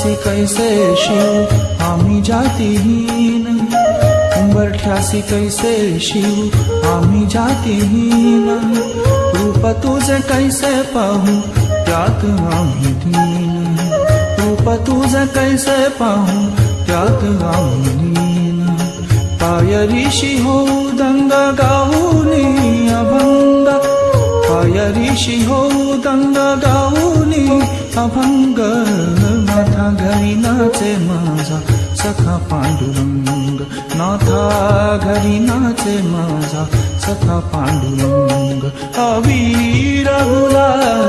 उंबरठ्यासी कैसे शिव? आम्ही जातीहीन। उंबरठ्यासी कैसे शिव? आम्ही जातीहीन। रूप तुझे कैसे पाहू? त्यात आम्ही दीन। रूप तुझे कैसे पाहू? त्यात आम्ही दीन। पायरीशी होऊ दंग गाऊनी अभंग। पायरीशी होऊ दंग गाऊनी अभंग। घरी नाचे माझा सखा पांडुरंग. नाथा घरी नाचे माझा सखा पांडुरंग. अवीर रघुला